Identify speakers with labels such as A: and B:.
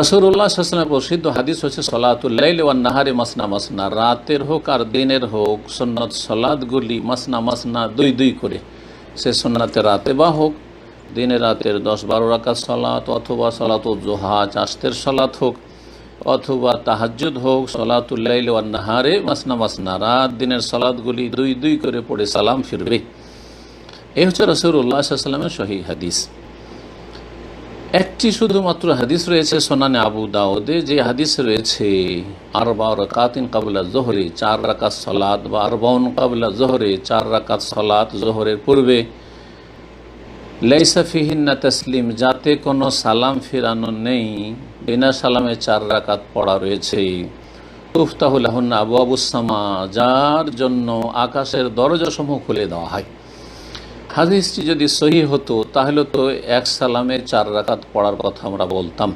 A: রসুল্লাহ সাল্লামের প্রসিদ্ধ হাদিস হচ্ছে নাহারে মাসনা মাসনা, রাতের হোক আর দিনের হোক সন্ন্যত সলাদগুলি মাসনা মাসনা দুই দুই করে। সে সন্ন্যতে রাতে বা হোক, দিনে রাতের দশ বারো রাকাত সলাত অথবা সলাত জোহা চাষতের সলাত হোক অথবা তাহাজ্জুদ হোক সলাতুল্লাইল ওয়ান নাহারে মাসনা মাসনা, রাত দিনের সলাদগুলি দুই দুই করে পড়ে সালাম ফিরবে। এই হচ্ছে রসুল্লাহ সাল্লামের সহি হাদিস। একটি শুধুমাত্র হাদিস রয়েছে সোনানে আবু দাউদে, যে হাদিস রয়েছে, আরবা রকাতিন কাবলা জোহরে চার রাকাত সলাদ বা আরবাউন কাবলা জোহরে চার রাকাত সলাদ জোহরের পূর্বে লেইসাফিহিন্না তসলিম, যাতে কোনো সালাম ফিরানো নেই, বিনা সালামে চার রাকাত পড়া রয়েছে। তুফতাহুল্লাহন্না আবু আবুসামা যার জন্য আকাশের দরজাসমূহ খুলে দেওয়া হয়। হাদিসটি যদি সহি হতো তাহলে তো এক সালামে চার রাকাত পড়ার কথা আমরা বলতাম।